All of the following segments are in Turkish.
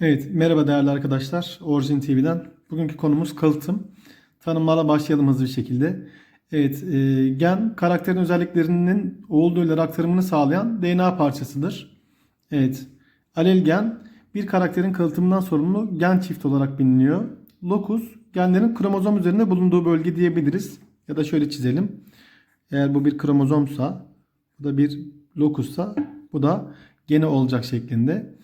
Evet, merhaba değerli arkadaşlar. Origin TV'den. Bugünkü konumuz kalıtım. Tanımlarla başlayalım hızlı bir şekilde. Evet, e, gen karakterin özelliklerinin olduğu ile aktarımını sağlayan DNA parçasıdır. Evet, alel gen bir karakterin kalıtımından sorumlu gen çift olarak biliniyor. Locus, genlerin kromozom üzerinde bulunduğu bölge diyebiliriz. Ya da şöyle çizelim. Eğer bu bir kromozomsa, bu da bir lokussa, bu da geni olacak şeklinde.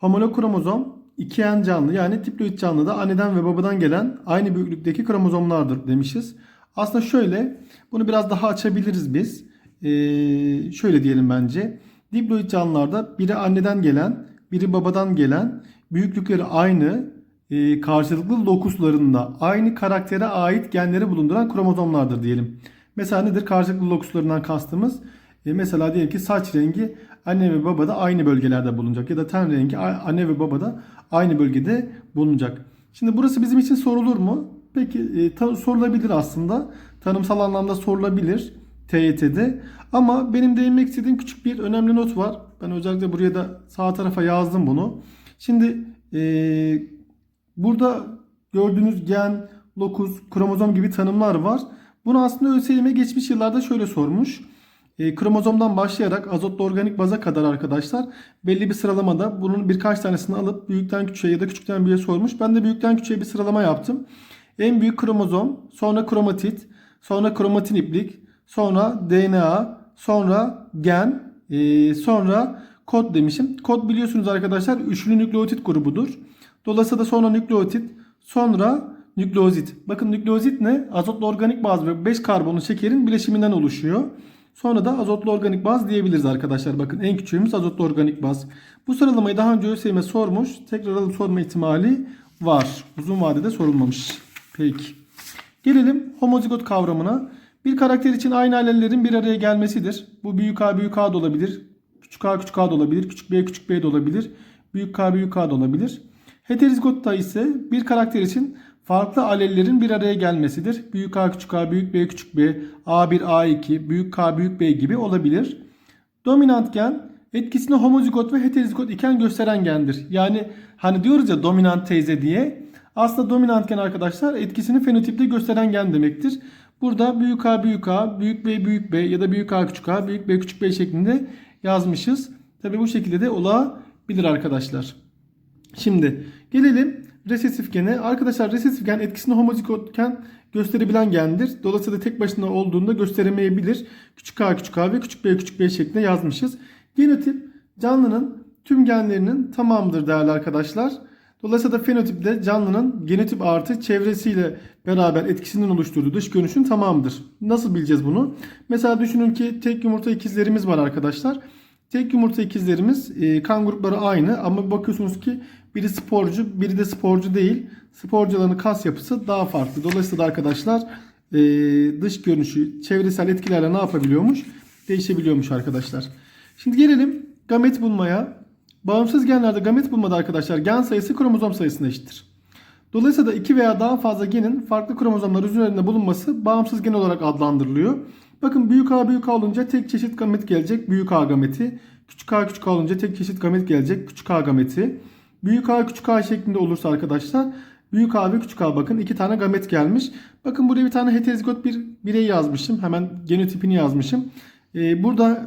Homolog kromozom iki en canlı yani triploid canlıda anneden ve babadan gelen aynı büyüklükteki kromozomlardır demişiz. Aslında şöyle bunu biraz daha açabiliriz biz. Ee, şöyle diyelim bence. Diploid canlılarda biri anneden gelen biri babadan gelen büyüklükleri aynı e, karşılıklı lokuslarında aynı karaktere ait genleri bulunduran kromozomlardır diyelim. Mesela nedir karşılıklı lokuslarından kastımız? E, mesela diyelim ki saç rengi anne ve babada aynı bölgelerde bulunacak ya da ten rengi anne ve babada aynı bölgede bulunacak. Şimdi burası bizim için sorulur mu? Peki e, sorulabilir aslında. Tanımsal anlamda sorulabilir TYT'de. Ama benim değinmek istediğim küçük bir önemli not var. Ben özellikle buraya da sağ tarafa yazdım bunu. Şimdi e, burada gördüğünüz gen, lokus, kromozom gibi tanımlar var. Bunu aslında ÖSYM geçmiş yıllarda şöyle sormuş. E, kromozomdan başlayarak azotlu organik baza kadar arkadaşlar belli bir sıralamada bunun birkaç tanesini alıp büyükten küçüğe ya da küçükten büyüğe sormuş. Ben de büyükten küçüğe bir sıralama yaptım. En büyük kromozom, sonra kromatit, sonra kromatin iplik, sonra DNA, sonra gen, e, sonra kod demişim. Kod biliyorsunuz arkadaşlar üçlü nükleotit grubudur. Dolayısıyla sonra nükleotit, sonra nükleozit. Bakın nükleozit ne? Azotlu organik baz ve 5 karbonlu şekerin bileşiminden oluşuyor. Sonra da azotlu organik baz diyebiliriz arkadaşlar. Bakın en küçüğümüz azotlu organik baz. Bu sıralamayı daha önce ÖSYM sormuş. Tekrar alıp sorma ihtimali var. Uzun vadede sorulmamış. Peki. Gelelim homozigot kavramına. Bir karakter için aynı alellerin bir araya gelmesidir. Bu büyük A büyük A da olabilir. Küçük A küçük A da olabilir. Küçük B küçük B de olabilir. Büyük K büyük K da olabilir. Heterozigotta ise bir karakter için farklı alellerin bir araya gelmesidir. Büyük A küçük A büyük B küçük B A1 A2 büyük K büyük B gibi olabilir. Dominant gen etkisini homozigot ve heterozigot iken gösteren gendir. Yani hani diyoruz ya dominant teyze diye. Aslında dominant gen arkadaşlar etkisini fenotipte gösteren gen demektir. Burada büyük A büyük A, büyük B büyük B ya da büyük A küçük A, büyük B küçük B şeklinde yazmışız. Tabi bu şekilde de olabilir arkadaşlar. Şimdi gelelim resesif gene. Arkadaşlar resesif gen etkisini homozigotken gösterebilen gendir. Dolayısıyla tek başına olduğunda gösteremeyebilir. Küçük a küçük a ve küçük b küçük b şeklinde yazmışız. Genotip canlının tüm genlerinin tamamıdır değerli arkadaşlar. Dolayısıyla fenotip de canlının genotip artı çevresiyle beraber etkisinin oluşturduğu dış görünüşün tamamıdır. Nasıl bileceğiz bunu? Mesela düşünün ki tek yumurta ikizlerimiz var arkadaşlar. Tek yumurta ikizlerimiz e, kan grupları aynı ama bakıyorsunuz ki biri sporcu biri de sporcu değil. Sporcuların kas yapısı daha farklı. Dolayısıyla arkadaşlar e, dış görünüşü çevresel etkilerle ne yapabiliyormuş? Değişebiliyormuş arkadaşlar. Şimdi gelelim gamet bulmaya. Bağımsız genlerde gamet bulmada arkadaşlar gen sayısı kromozom sayısına eşittir. Dolayısıyla da iki veya daha fazla genin farklı kromozomlar üzerinde bulunması bağımsız gen olarak adlandırılıyor. Bakın büyük A büyük A olunca tek çeşit gamet gelecek. Büyük A gameti. Küçük A küçük A olunca tek çeşit gamet gelecek. Küçük A gameti. Büyük A küçük A şeklinde olursa arkadaşlar büyük A ve küçük A bakın iki tane gamet gelmiş. Bakın buraya bir tane heterozigot bir birey yazmışım. Hemen genotipini yazmışım. Ee, burada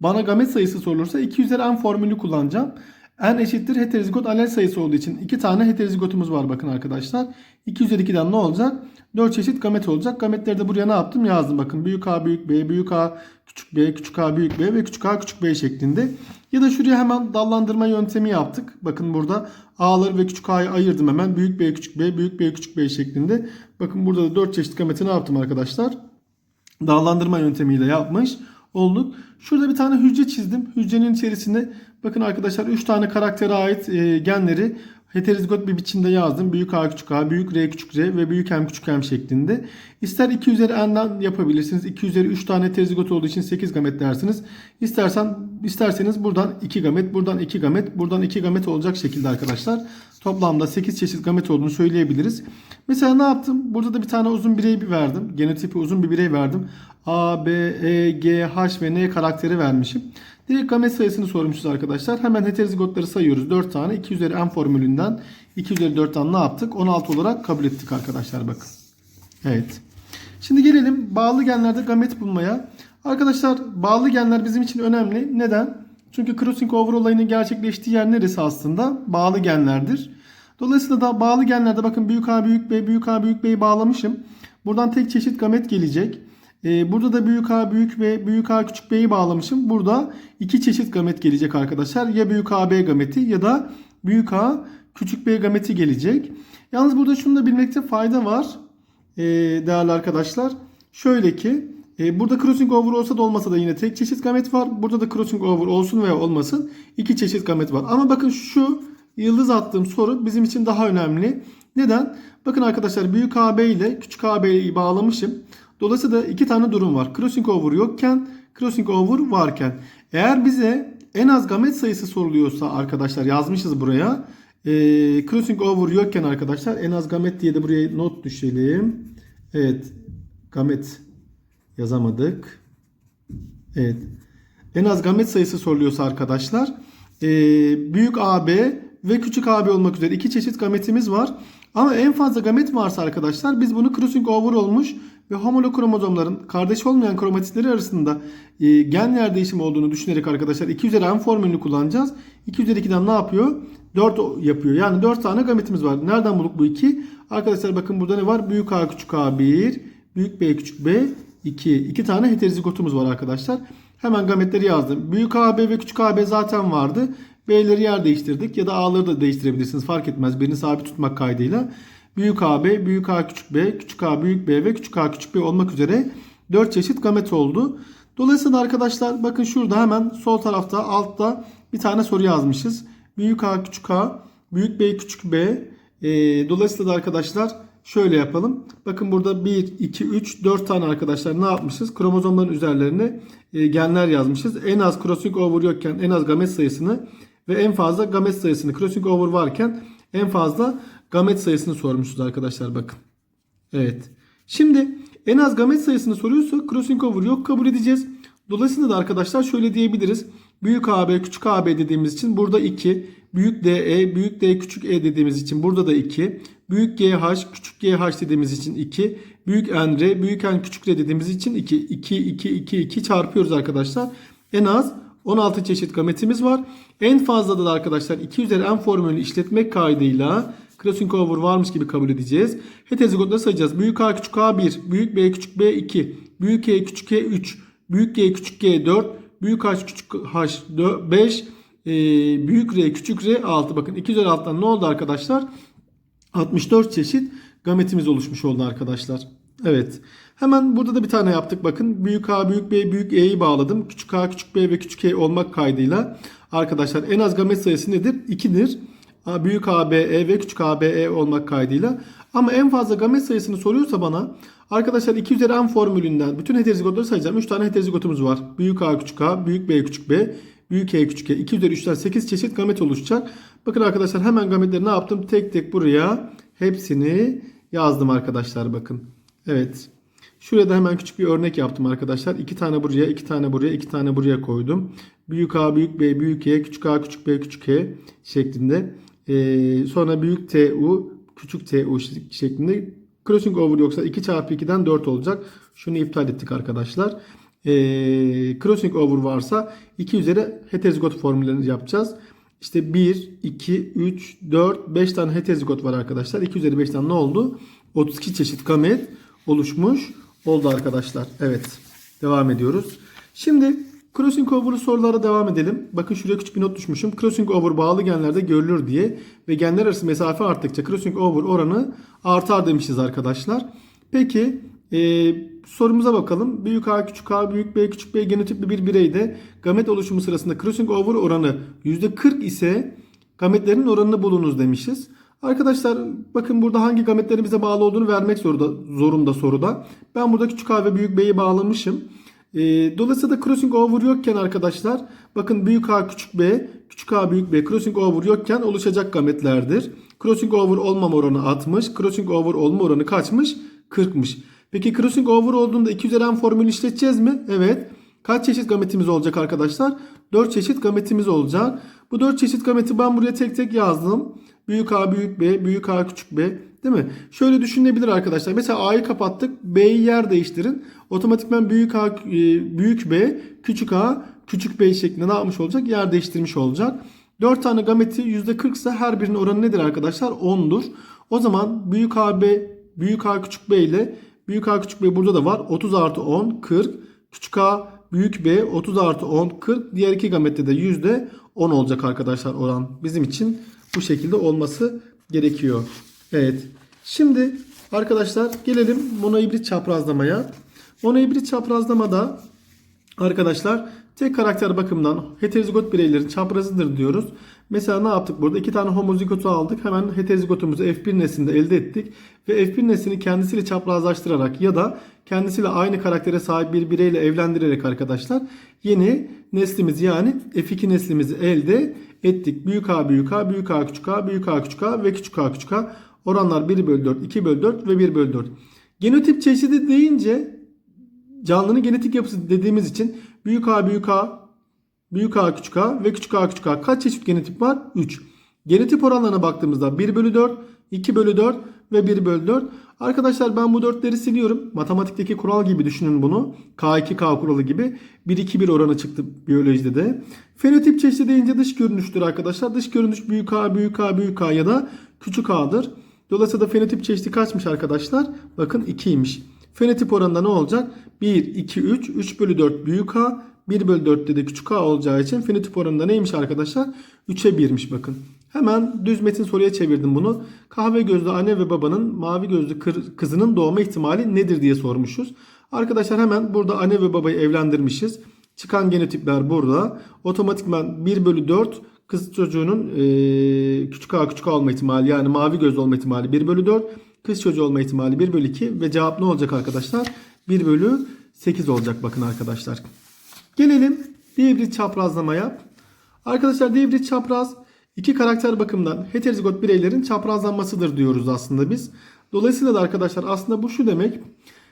bana gamet sayısı sorulursa 2 üzeri n formülü kullanacağım. N eşittir heterozigot alel sayısı olduğu için 2 tane heterozigotumuz var bakın arkadaşlar. 2 üzeri 2'den ne olacak? 4 çeşit gamet olacak. Gametleri de buraya ne yaptım? Yazdım bakın. Büyük A büyük B, büyük A küçük B, küçük A büyük B ve küçük A küçük B şeklinde. Ya da şuraya hemen dallandırma yöntemi yaptık. Bakın burada A'ları ve küçük A'yı ayırdım hemen. Büyük B küçük B, büyük B küçük B şeklinde. Bakın burada da 4 çeşit gameti ne yaptım arkadaşlar? Dallandırma yöntemiyle yapmış olduk. Şurada bir tane hücre çizdim. Hücrenin içerisinde bakın arkadaşlar 3 tane karaktere ait e, genleri heterozigot bir biçimde yazdım. Büyük A küçük A, büyük R küçük R ve büyük M küçük M şeklinde. İster 2 üzeri n'den yapabilirsiniz. 2 üzeri 3 tane heterozigot olduğu için 8 gamet dersiniz. İstersen isterseniz buradan 2 gamet, buradan 2 gamet, buradan 2 gamet olacak şekilde arkadaşlar. Toplamda 8 çeşit gamet olduğunu söyleyebiliriz. Mesela ne yaptım? Burada da bir tane uzun birey verdim. Genotipi uzun bir birey verdim. A, B, E, G, H ve N karakteri vermişim. Direkt gamet sayısını sormuşuz arkadaşlar. Hemen heterozigotları sayıyoruz. 4 tane 2 üzeri n formülünden 2 üzeri 4'ten ne yaptık? 16 olarak kabul ettik arkadaşlar bakın. Evet. Şimdi gelelim bağlı genlerde gamet bulmaya. Arkadaşlar bağlı genler bizim için önemli. Neden? Çünkü crossing over olayının gerçekleştiği yer neresi aslında? Bağlı genlerdir. Dolayısıyla da bağlı genlerde bakın büyük A büyük B büyük A büyük B'yi bağlamışım. Buradan tek çeşit gamet gelecek. Ee, burada da büyük A büyük B büyük A küçük B'yi bağlamışım. Burada iki çeşit gamet gelecek arkadaşlar. Ya büyük A B gameti ya da büyük A küçük B gameti gelecek. Yalnız burada şunu da bilmekte fayda var. Ee, değerli arkadaşlar. Şöyle ki e, burada crossing over olsa da olmasa da yine tek çeşit gamet var. Burada da crossing over olsun veya olmasın iki çeşit gamet var. Ama bakın şu yıldız attığım soru bizim için daha önemli. Neden? Bakın arkadaşlar büyük AB ile küçük AB'yi bağlamışım. Dolayısıyla iki tane durum var. Crossing over yokken, crossing over varken. Eğer bize en az gamet sayısı soruluyorsa arkadaşlar yazmışız buraya. E, crossing over yokken arkadaşlar en az gamet diye de buraya not düşelim. Evet. Gamet yazamadık. Evet. En az gamet sayısı soruluyorsa arkadaşlar e, büyük AB ve küçük AB olmak üzere iki çeşit gametimiz var. Ama en fazla gamet varsa arkadaşlar biz bunu crossing over olmuş ve homolog kromozomların kardeş olmayan kromatitleri arasında e, gen yer değişimi olduğunu düşünerek arkadaşlar 2 üzeri n formülünü kullanacağız. 2 üzeri 2'den ne yapıyor? 4 yapıyor. Yani 4 tane gametimiz var. Nereden bulduk bu 2? Arkadaşlar bakın burada ne var? Büyük A küçük A 1, büyük B küçük B 2. 2 tane heterozigotumuz var arkadaşlar. Hemen gametleri yazdım. Büyük AB ve küçük AB zaten vardı. B'leri yer değiştirdik ya da A'ları da değiştirebilirsiniz. Fark etmez. Birini sabit tutmak kaydıyla. Büyük AB, büyük A küçük B, küçük A büyük B ve küçük A küçük B olmak üzere 4 çeşit gamet oldu. Dolayısıyla arkadaşlar bakın şurada hemen sol tarafta altta bir tane soru yazmışız. Büyük A küçük A, büyük B küçük B. E, dolayısıyla da arkadaşlar şöyle yapalım. Bakın burada 1, 2, 3, 4 tane arkadaşlar ne yapmışız? Kromozomların üzerlerine e, genler yazmışız. En az crossing over yokken en az gamet sayısını ve en fazla gamet sayısını crossing over varken en fazla gamet sayısını sormuşuz arkadaşlar bakın. Evet. Şimdi en az gamet sayısını soruyorsa crossing over yok kabul edeceğiz. Dolayısıyla da arkadaşlar şöyle diyebiliriz. Büyük AB küçük AB dediğimiz için burada 2. Büyük DE büyük D küçük E dediğimiz için burada da 2. Büyük GH küçük GH dediğimiz için 2. Büyük NR büyük N küçük R dediğimiz için 2. 2 2 2 2 çarpıyoruz arkadaşlar. En az 16 çeşit gametimiz var. En fazla da arkadaşlar 2 üzeri n formülünü işletmek kaydıyla crossing over varmış gibi kabul edeceğiz. Heterozigotları sayacağız. Büyük A küçük A 1, büyük B küçük B 2, büyük E küçük E 3, büyük G küçük G 4, büyük H küçük H 5, e, büyük R küçük R 6. Bakın 2 üzeri alttan ne oldu arkadaşlar? 64 çeşit gametimiz oluşmuş oldu arkadaşlar. Evet. Hemen burada da bir tane yaptık bakın. Büyük A, büyük B, büyük E'yi bağladım. Küçük A, küçük B ve küçük E olmak kaydıyla arkadaşlar en az gamet sayısı nedir? 2'dir. Büyük A, B, E ve küçük A, B, E olmak kaydıyla. Ama en fazla gamet sayısını soruyorsa bana arkadaşlar 2 üzeri n formülünden bütün heterozigotları sayacağım. 3 tane heterozigotumuz var. Büyük A, küçük A, büyük B, küçük B, büyük E, küçük E. 2 üzeri 3'ten 8 çeşit gamet oluşacak. Bakın arkadaşlar hemen gametleri ne yaptım? Tek tek buraya hepsini yazdım arkadaşlar bakın. Evet. Şuraya da hemen küçük bir örnek yaptım arkadaşlar. 2 tane buraya, 2 tane buraya, 2 tane buraya koydum. Büyük A, büyük B, büyük E, küçük A, küçük B, küçük E şeklinde. Ee, sonra büyük TU, küçük TU şeklinde. Crossing over yoksa 2 çarpı 2'den 4 olacak. Şunu iptal ettik arkadaşlar. Ee, crossing over varsa 2 üzeri heterozigot formüllerini yapacağız. İşte 1, 2, 3, 4, 5 tane heterozigot var arkadaşlar. 2 üzeri 5'ten ne oldu? 32 çeşit gamet oluşmuş oldu arkadaşlar. Evet. Devam ediyoruz. Şimdi crossing over sorulara devam edelim. Bakın şuraya küçük bir not düşmüşüm. Crossing over bağlı genlerde görülür diye ve genler arası mesafe arttıkça crossing over oranı artar demişiz arkadaşlar. Peki e, sorumuza bakalım. Büyük A, küçük A, büyük B, küçük B genotipli bir bireyde gamet oluşumu sırasında crossing over oranı %40 ise gametlerin oranını bulunuz demişiz. Arkadaşlar bakın burada hangi gametlerin bize bağlı olduğunu vermek zorunda, zorunda soruda. Ben burada küçük A ve büyük B'yi bağlamışım. E, dolayısıyla crossing over yokken arkadaşlar bakın büyük A küçük B, küçük A büyük B crossing over yokken oluşacak gametlerdir. Crossing over olmama oranı 60, crossing over olma oranı kaçmış? 40'mış. Peki crossing over olduğunda 2 üzeri n formülünü işleteceğiz mi? Evet. Kaç çeşit gametimiz olacak arkadaşlar? 4 çeşit gametimiz olacak. Bu 4 çeşit gameti ben buraya tek tek yazdım. Büyük A, büyük B, büyük A, küçük B. Değil mi? Şöyle düşünebilir arkadaşlar. Mesela A'yı kapattık. B'yi yer değiştirin. Otomatikman büyük A, e, büyük B, küçük A, küçük B şeklinde ne yapmış olacak? Yer değiştirmiş olacak. 4 tane gameti %40 ise her birinin oranı nedir arkadaşlar? 10'dur. O zaman büyük AB, büyük A küçük B ile büyük A küçük B burada da var. 30 artı 10, 40. Küçük A büyük B 30 artı 10, 40. Diğer iki gamette de %10 olacak arkadaşlar oran. Bizim için bu şekilde olması gerekiyor. Evet. Şimdi arkadaşlar gelelim monohibrit çaprazlamaya. Monohibrit çaprazlamada Arkadaşlar tek karakter bakımından heterozigot bireylerin çaprazıdır diyoruz. Mesela ne yaptık burada? İki tane homozigotu aldık. Hemen heterozigotumuzu F1 neslinde elde ettik. Ve F1 neslini kendisiyle çaprazlaştırarak ya da kendisiyle aynı karaktere sahip bir bireyle evlendirerek arkadaşlar yeni neslimiz yani F2 neslimizi elde ettik. Büyük A büyük A, büyük A küçük A, büyük A küçük A ve küçük A küçük A. Oranlar 1 bölü 4, 2 bölü 4 ve 1 bölü 4. Genotip çeşidi deyince canlının genetik yapısı dediğimiz için büyük A büyük A, büyük A küçük A ve küçük A küçük A kaç çeşit genotip var? 3. Genotip oranlarına baktığımızda 1 bölü 4, 2 bölü 4 ve 1 bölü 4. Arkadaşlar ben bu 4'leri siliyorum. Matematikteki kural gibi düşünün bunu. K2K kuralı gibi. 1-2-1 oranı çıktı biyolojide de. Fenotip çeşidi deyince dış görünüştür arkadaşlar. Dış görünüş büyük A, büyük A, büyük A ya da küçük A'dır. Dolayısıyla fenotip çeşidi kaçmış arkadaşlar? Bakın 2'ymiş. Fenotip oranında ne olacak? 1, 2, 3, 3 bölü 4 büyük A, 1 bölü 4'te de küçük A olacağı için fenotip oranında neymiş arkadaşlar? 3'e 1'miş bakın. Hemen düz metin soruya çevirdim bunu. Kahve gözlü anne ve babanın mavi gözlü kızının doğma ihtimali nedir diye sormuşuz. Arkadaşlar hemen burada anne ve babayı evlendirmişiz. Çıkan genotipler burada. Otomatikman 1 bölü 4 kız çocuğunun e, küçük A küçük A olma ihtimali yani mavi gözlü olma ihtimali 1 bölü 4. Kız çocuğu olma ihtimali 1 bölü 2 ve cevap ne olacak arkadaşlar? 1 bölü 8 olacak bakın arkadaşlar. Gelelim diyebrit çaprazlamaya. Arkadaşlar diyebrit çapraz iki karakter bakımından heterozigot bireylerin çaprazlanmasıdır diyoruz aslında biz. Dolayısıyla da arkadaşlar aslında bu şu demek.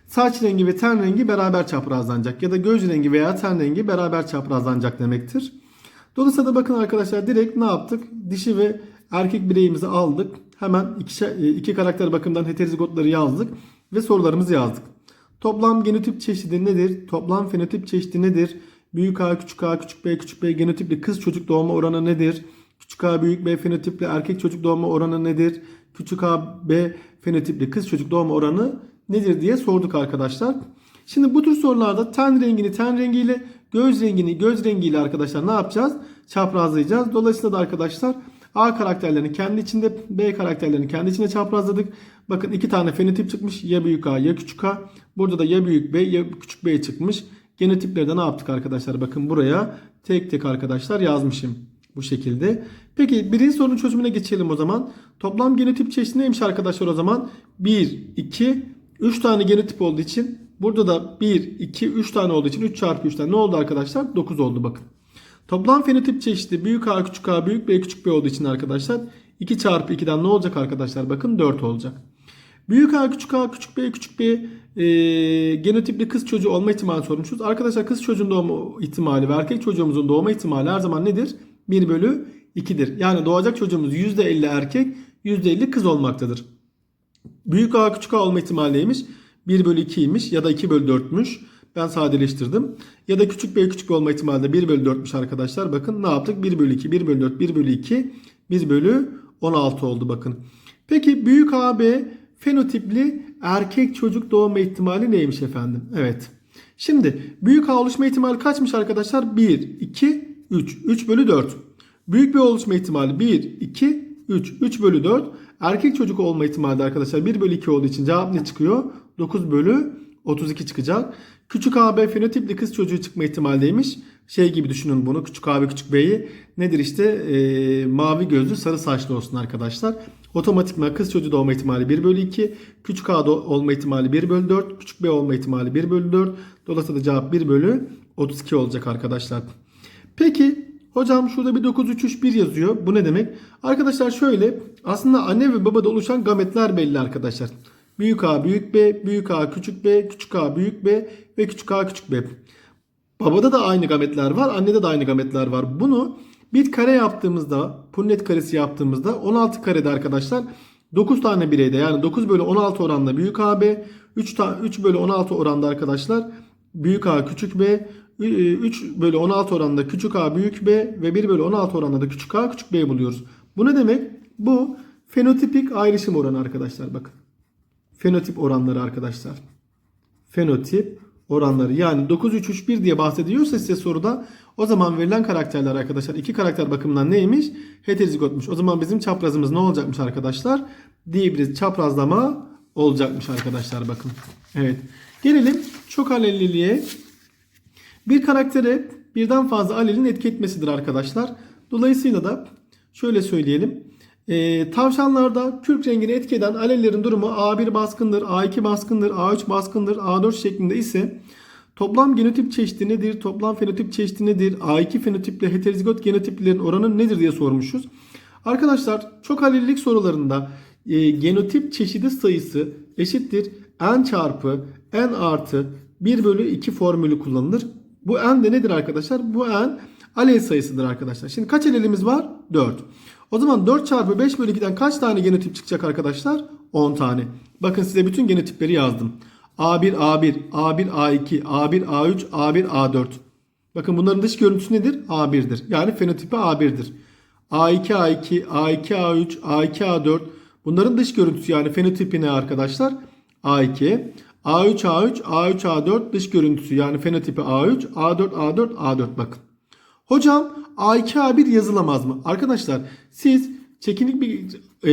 Saç rengi ve ten rengi beraber çaprazlanacak ya da göz rengi veya ten rengi beraber çaprazlanacak demektir. Dolayısıyla da bakın arkadaşlar direkt ne yaptık? Dişi ve erkek bireyimizi aldık. Hemen iki, iki karakter bakımından heterozigotları yazdık ve sorularımızı yazdık. Toplam genotip çeşidi nedir? Toplam fenotip çeşidi nedir? Büyük A, küçük A, küçük B, küçük B genotipli kız çocuk doğma oranı nedir? Küçük A, büyük B fenotipli erkek çocuk doğma oranı nedir? Küçük A, B fenotipli kız çocuk doğma oranı nedir diye sorduk arkadaşlar. Şimdi bu tür sorularda ten rengini ten rengiyle, göz rengini göz rengiyle arkadaşlar ne yapacağız? Çaprazlayacağız. Dolayısıyla da arkadaşlar A karakterlerini kendi içinde, B karakterlerini kendi içinde çaprazladık. Bakın iki tane fenotip çıkmış. Ya büyük A ya küçük A. Burada da ya büyük B ya küçük B çıkmış. Genotipleri de ne yaptık arkadaşlar? Bakın buraya tek tek arkadaşlar yazmışım. Bu şekilde. Peki birinci sorunun çözümüne geçelim o zaman. Toplam genotip çeşidi neymiş arkadaşlar o zaman? 1, 2, 3 tane genotip olduğu için burada da 1, 2, 3 tane olduğu için 3 çarpı 3'ten ne oldu arkadaşlar? 9 oldu bakın. Toplam fenotip çeşidi büyük A küçük A büyük B küçük B olduğu için arkadaşlar 2 çarpı 2'den ne olacak arkadaşlar? Bakın 4 olacak. Büyük A küçük A küçük B küçük B e, genotipli kız çocuğu olma ihtimali sormuşuz. Arkadaşlar kız çocuğun doğma ihtimali ve erkek çocuğumuzun doğma ihtimali her zaman nedir? 1 bölü 2'dir. Yani doğacak çocuğumuz %50 erkek %50 kız olmaktadır. Büyük A küçük A olma ihtimali neymiş? 1 bölü 2'ymiş ya da 2 bölü 4'müş. Ben sadeleştirdim. Ya da küçük b küçük olma ihtimali de 1 bölü 4'müş arkadaşlar. Bakın ne yaptık? 1 bölü 2, 1 bölü 4, 1 bölü 2, 1 bölü 16 oldu bakın. Peki büyük AB fenotipli erkek çocuk doğma ihtimali neymiş efendim? Evet. Şimdi büyük A oluşma ihtimali kaçmış arkadaşlar? 1, 2, 3. 3 bölü 4. Büyük B oluşma ihtimali 1, 2, 3. 3 bölü 4. Erkek çocuk olma ihtimali arkadaşlar 1 bölü 2 olduğu için cevap ne çıkıyor? 9 bölü 32 çıkacak. Küçük AB fenotipli kız çocuğu çıkma ihtimaldeymiş. Şey gibi düşünün bunu. Küçük AB küçük B'yi nedir işte e, mavi gözlü sarı saçlı olsun arkadaşlar. Otomatikman kız çocuğu doğma ihtimali 1 bölü 2. Küçük A olma ihtimali 1 bölü 4. Küçük B olma ihtimali 1 bölü 4. Dolayısıyla cevap 1 bölü 32 olacak arkadaşlar. Peki hocam şurada bir 9 3 3 1 yazıyor. Bu ne demek? Arkadaşlar şöyle aslında anne ve babada oluşan gametler belli arkadaşlar. Büyük A büyük B, büyük A küçük B, küçük A büyük B ve küçük A küçük B. Babada da aynı gametler var, annede de aynı gametler var. Bunu bir kare yaptığımızda, punnet karesi yaptığımızda 16 karede arkadaşlar 9 tane bireyde yani 9 bölü 16 oranla büyük AB, 3, ta, 3 bölü 16 oranda arkadaşlar büyük A küçük B, 3 bölü 16 oranında küçük A büyük B ve 1 bölü 16 oranında da küçük A küçük B buluyoruz. Bu ne demek? Bu fenotipik ayrışım oranı arkadaşlar bakın. Fenotip oranları arkadaşlar. Fenotip oranları yani 9 3 3 1 diye bahsediyorsa size soruda o zaman verilen karakterler arkadaşlar iki karakter bakımından neymiş? Heterozigotmuş. O zaman bizim çaprazımız ne olacakmış arkadaşlar? Diyebiliriz çaprazlama olacakmış arkadaşlar bakın. Evet. Gelelim çok alelliliğe. Bir karaktere birden fazla alelin etki etmesidir arkadaşlar. Dolayısıyla da şöyle söyleyelim. Ee, tavşanlarda kürk rengini etki eden alellerin durumu A1 baskındır, A2 baskındır, A3 baskındır, A4 şeklinde ise toplam genotip çeşidi nedir, toplam fenotip çeşidi nedir, A2 fenotiple heterozigot genotiplerin oranı nedir diye sormuşuz. Arkadaşlar çok alellilik sorularında e, genotip çeşidi sayısı eşittir n çarpı n artı 1 bölü 2 formülü kullanılır. Bu n de nedir arkadaşlar? Bu n alel sayısıdır arkadaşlar. Şimdi kaç alelimiz var? 4. O zaman 4 çarpı 5 bölü 2'den kaç tane genotip çıkacak arkadaşlar? 10 tane. Bakın size bütün genotipleri yazdım. A1, A1, A1, A2, A1, A3, A1, A4. Bakın bunların dış görüntüsü nedir? A1'dir. Yani fenotipi A1'dir. A2, A2, A2, A3, A2, A4. Bunların dış görüntüsü yani fenotipi ne arkadaşlar? A2. A3, A3, A3, A4 dış görüntüsü yani fenotipi A3, A4, A4, A4 bakın. Hocam A2, A1 yazılamaz mı? Arkadaşlar siz çekinik bir e,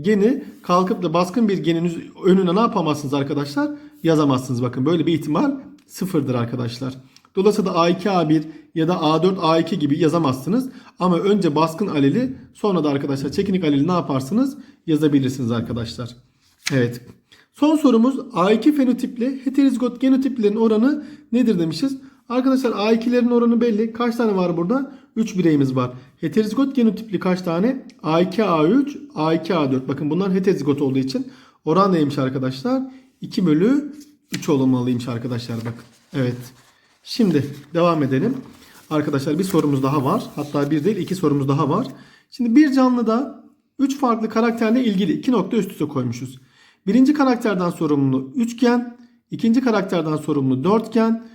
geni kalkıp da baskın bir genin önüne ne yapamazsınız arkadaşlar? Yazamazsınız bakın böyle bir ihtimal sıfırdır arkadaşlar. Dolayısıyla da A2, A1 ya da A4, A2 gibi yazamazsınız. Ama önce baskın aleli sonra da arkadaşlar çekinik aleli ne yaparsınız? Yazabilirsiniz arkadaşlar. Evet. Son sorumuz A2 fenotipli heterozigot genotiplerin oranı nedir demişiz. Arkadaşlar A2'lerin oranı belli. Kaç tane var burada? 3 bireyimiz var. Heterozigot genotipli kaç tane? A2, A3, A2, A4. Bakın bunlar heterozigot olduğu için oran neymiş arkadaşlar? 2 bölü 3 olmalıymış arkadaşlar bakın. Evet. Şimdi devam edelim. Arkadaşlar bir sorumuz daha var. Hatta bir değil iki sorumuz daha var. Şimdi bir canlıda 3 farklı karakterle ilgili iki nokta üst üste koymuşuz. Birinci karakterden sorumlu üçgen, ikinci karakterden sorumlu dörtgen,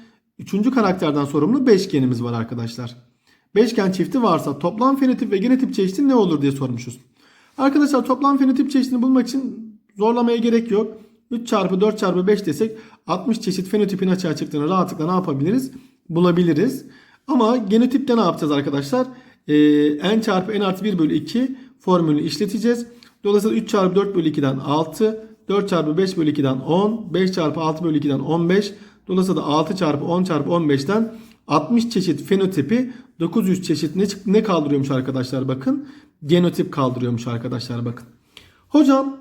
üçüncü karakterden sorumlu beşgenimiz var arkadaşlar. Beşgen çifti varsa toplam fenotip ve genotip çeşidi ne olur diye sormuşuz. Arkadaşlar toplam fenotip çeşidini bulmak için zorlamaya gerek yok. 3 çarpı 4 çarpı 5 desek 60 çeşit fenotipin açığa çıktığını rahatlıkla ne yapabiliriz? Bulabiliriz. Ama genotipte ne yapacağız arkadaşlar? Ee, n çarpı n artı 1 bölü 2 formülünü işleteceğiz. Dolayısıyla 3 çarpı 4 bölü 2'den 6, 4 çarpı 5 bölü 2'den 10, 5 çarpı 6 bölü 2'den 15. Dolayısıyla da 6 çarpı 10 çarpı 15'ten 60 çeşit fenotipi 900 çeşit ne, ne kaldırıyormuş arkadaşlar bakın. Genotip kaldırıyormuş arkadaşlar bakın. Hocam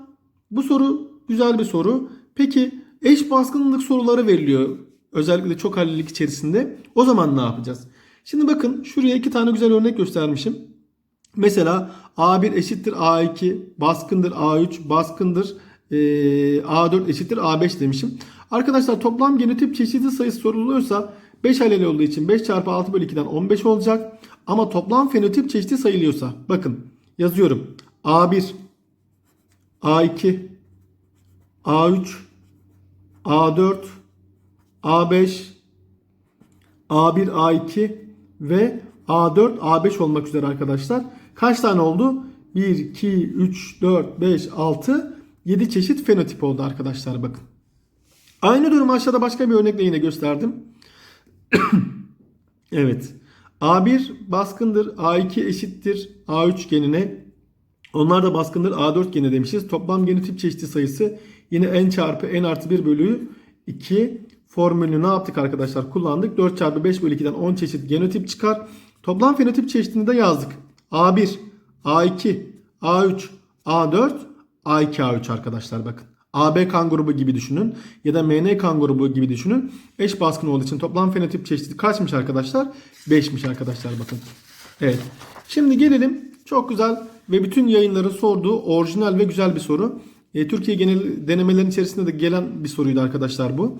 bu soru güzel bir soru. Peki eş baskınlık soruları veriliyor. Özellikle çok hallilik içerisinde. O zaman ne yapacağız? Şimdi bakın şuraya iki tane güzel örnek göstermişim. Mesela A1 eşittir A2 baskındır A3 baskındır e, A4 eşittir A5 demişim. Arkadaşlar toplam genotip çeşidi sayısı soruluyorsa 5 aleli olduğu için 5 çarpı 6 bölü 2'den 15 olacak. Ama toplam fenotip çeşidi sayılıyorsa bakın yazıyorum. A1 A2 A3 A4 A5 A1 A2 ve A4 A5 olmak üzere arkadaşlar. Kaç tane oldu? 1, 2, 3, 4, 5, 6, 7 çeşit fenotip oldu arkadaşlar bakın. Aynı durumu aşağıda başka bir örnekle yine gösterdim. evet. A1 baskındır. A2 eşittir A3 genine. Onlar da baskındır A4 geni demişiz. Toplam genotip çeşidi sayısı yine n çarpı n artı 1 bölü 2 formülünü ne yaptık arkadaşlar? Kullandık. 4 çarpı 5 bölü 2'den 10 çeşit genotip çıkar. Toplam fenotip çeşidini de yazdık. A1, A2, A3, A4, A2, A3 arkadaşlar bakın. AB kan grubu gibi düşünün ya da MN kan grubu gibi düşünün. Eş baskın olduğu için toplam fenotip çeşidi kaçmış arkadaşlar? 5'miş arkadaşlar bakın. Evet. Şimdi gelelim çok güzel ve bütün yayınların sorduğu orijinal ve güzel bir soru. E, Türkiye genel denemelerin içerisinde de gelen bir soruydu arkadaşlar bu.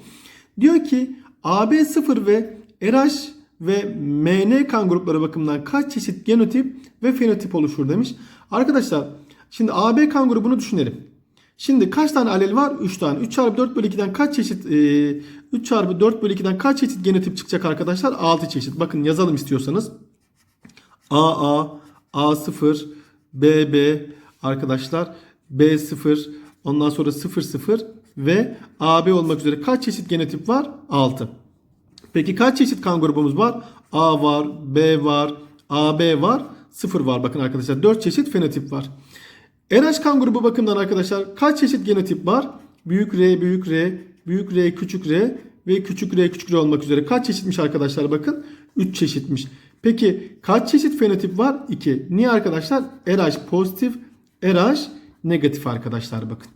Diyor ki AB0 ve RH ve MN kan grupları bakımından kaç çeşit genotip ve fenotip oluşur demiş. Arkadaşlar şimdi AB kan grubunu düşünelim. Şimdi kaç tane alel var? 3 tane. 3 çarpı 4 bölü 2'den kaç çeşit? E, 3 çarpı 4 bölü 2'den kaç çeşit genotip çıkacak arkadaşlar? 6 çeşit. Bakın yazalım istiyorsanız. AA, A0, BB arkadaşlar B0 ondan sonra 00 ve AB olmak üzere kaç çeşit genotip var? 6. Peki kaç çeşit kan grubumuz var? A var, B var, AB var, 0 var. Bakın arkadaşlar 4 çeşit fenotip var. RH kan grubu bakımından arkadaşlar kaç çeşit genotip var? Büyük R, büyük R, büyük R, küçük R ve küçük R, küçük R olmak üzere kaç çeşitmiş arkadaşlar bakın? 3 çeşitmiş. Peki kaç çeşit fenotip var? 2. Niye arkadaşlar? RH pozitif, RH negatif arkadaşlar bakın.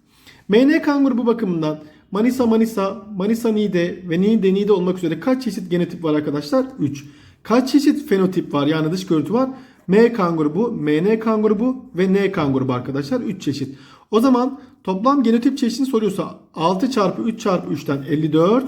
MN kan grubu bakımından Manisa Manisa, Manisa Niğde ve Niğde Niğde olmak üzere kaç çeşit genotip var arkadaşlar? 3. Kaç çeşit fenotip var yani dış görüntü var? M kan grubu, MN kan grubu ve N kan grubu arkadaşlar 3 çeşit. O zaman toplam genotip çeşidini soruyorsa 6 çarpı 3 çarpı 3'ten 54.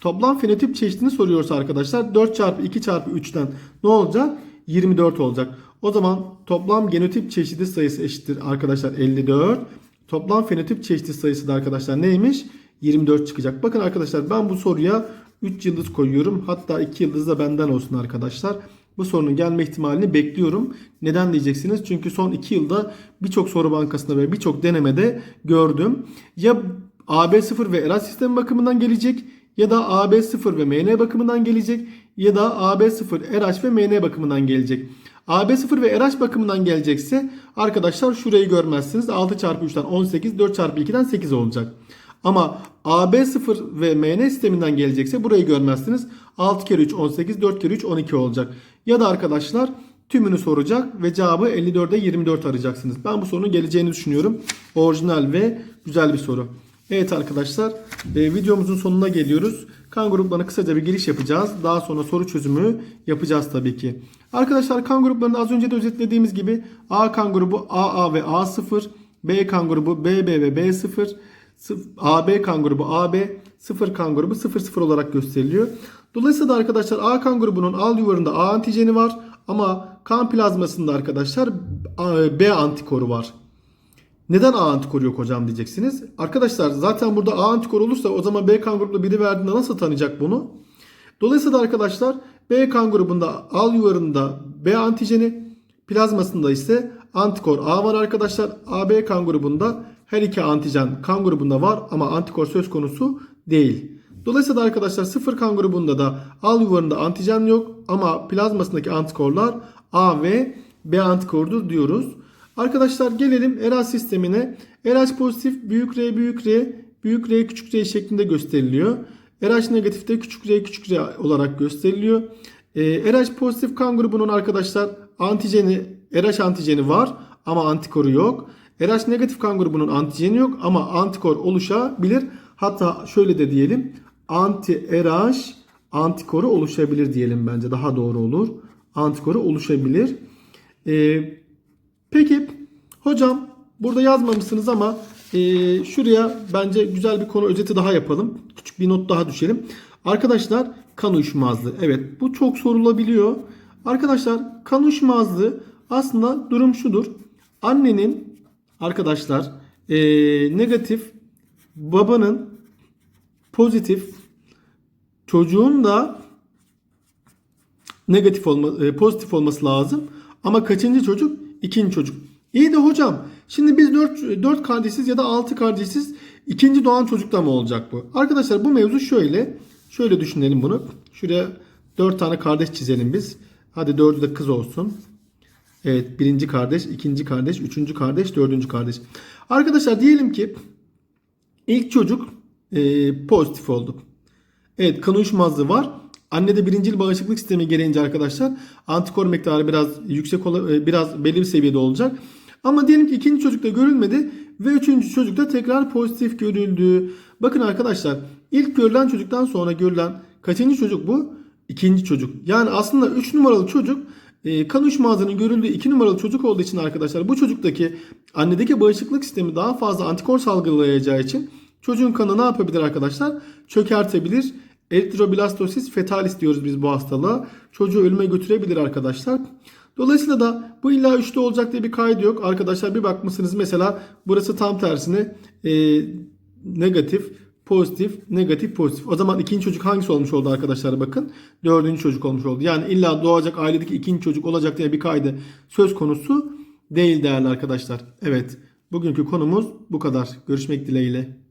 Toplam fenotip çeşidini soruyorsa arkadaşlar 4 çarpı 2 çarpı 3'ten ne olacak? 24 olacak. O zaman toplam genotip çeşidi sayısı eşittir arkadaşlar 54. Toplam fenotip çeşidi sayısı da arkadaşlar neymiş? 24 çıkacak. Bakın arkadaşlar ben bu soruya 3 yıldız koyuyorum. Hatta 2 yıldız da benden olsun arkadaşlar. Bu sorunun gelme ihtimalini bekliyorum. Neden diyeceksiniz? Çünkü son 2 yılda birçok soru bankasında ve birçok denemede gördüm. Ya AB0 ve ERAS sistemi bakımından gelecek ya da AB0 ve MN bakımından gelecek ya da AB0 RH ve MN bakımından gelecek. AB0 ve RH bakımından gelecekse arkadaşlar şurayı görmezsiniz. 6 çarpı 3'ten 18, 4 çarpı 2'den 8 olacak. Ama AB0 ve MN sisteminden gelecekse burayı görmezsiniz. 6 kere 3 18, 4 kere 3 12 olacak. Ya da arkadaşlar tümünü soracak ve cevabı 54'e 24 arayacaksınız. Ben bu sorunun geleceğini düşünüyorum. Orijinal ve güzel bir soru. Evet arkadaşlar e, videomuzun sonuna geliyoruz. Kan gruplarına kısaca bir giriş yapacağız. Daha sonra soru çözümü yapacağız tabii ki. Arkadaşlar kan gruplarını az önce de özetlediğimiz gibi A kan grubu AA ve A0, B kan grubu BB ve B0, AB kan grubu AB, 0 kan grubu 00 olarak gösteriliyor. Dolayısıyla da arkadaşlar A kan grubunun al yuvarında A antijeni var ama kan plazmasında arkadaşlar B antikoru var. Neden A antikoru yok hocam diyeceksiniz. Arkadaşlar zaten burada A antikoru olursa o zaman B kan grubunda biri verdiğinde nasıl tanıyacak bunu? Dolayısıyla da arkadaşlar B kan grubunda al yuvarında B antijeni plazmasında ise antikor A var arkadaşlar. AB kan grubunda her iki antijen kan grubunda var ama antikor söz konusu değil. Dolayısıyla da arkadaşlar sıfır kan grubunda da al yuvarında antijen yok ama plazmasındaki antikorlar A ve B antikordur diyoruz. Arkadaşlar gelelim RH sistemine. RH pozitif büyük R büyük R büyük R küçük R şeklinde gösteriliyor. RH negatif de küçük R küçük R olarak gösteriliyor. Ee, RH pozitif kan grubunun arkadaşlar antijeni RH antijeni var ama antikoru yok. RH negatif kan grubunun antijeni yok ama antikor oluşabilir. Hatta şöyle de diyelim. Anti RH antikoru oluşabilir diyelim bence daha doğru olur. Antikoru oluşabilir. Ee, peki hocam burada yazmamışsınız ama e, şuraya bence güzel bir konu özeti daha yapalım. Küçük bir not daha düşelim. Arkadaşlar kan uyuşmazlığı. Evet bu çok sorulabiliyor. Arkadaşlar kan uyuşmazlığı aslında durum şudur. Annenin arkadaşlar e, negatif babanın pozitif çocuğun da negatif olma, e, pozitif olması lazım. Ama kaçıncı çocuk? İkinci çocuk. İyi de hocam şimdi biz 4, 4 kardeşiz ya da 6 kardeşiz. İkinci doğan çocukta mı olacak bu? Arkadaşlar bu mevzu şöyle. Şöyle düşünelim bunu. Şuraya 4 tane kardeş çizelim biz. Hadi dördü de kız olsun. Evet birinci kardeş, ikinci kardeş, üçüncü kardeş, dördüncü kardeş. Arkadaşlar diyelim ki ilk çocuk e, pozitif oldu. Evet kan uyuşmazlığı var. Annede birincil bağışıklık sistemi gereğince arkadaşlar antikor miktarı biraz yüksek ola, biraz belli bir seviyede olacak. Ama diyelim ki ikinci çocukta görülmedi ve üçüncü çocukta tekrar pozitif görüldü. Bakın arkadaşlar ilk görülen çocuktan sonra görülen kaçıncı çocuk bu? İkinci çocuk. Yani aslında 3 numaralı çocuk e, kan uyuşmazlığının görüldüğü 2 numaralı çocuk olduğu için arkadaşlar bu çocuktaki annedeki bağışıklık sistemi daha fazla antikor salgılayacağı için çocuğun kanı ne yapabilir arkadaşlar? Çökertebilir. Eritroblastosis fetalis diyoruz biz bu hastalığa. Çocuğu ölüme götürebilir arkadaşlar. Dolayısıyla da bu illa 3'te olacak diye bir kaydı yok. Arkadaşlar bir bakmışsınız mesela burası tam tersine e, negatif, pozitif, negatif, pozitif. O zaman ikinci çocuk hangisi olmuş oldu arkadaşlar bakın. Dördüncü çocuk olmuş oldu. Yani illa doğacak ailedeki ikinci çocuk olacak diye bir kaydı söz konusu değil değerli arkadaşlar. Evet bugünkü konumuz bu kadar. Görüşmek dileğiyle.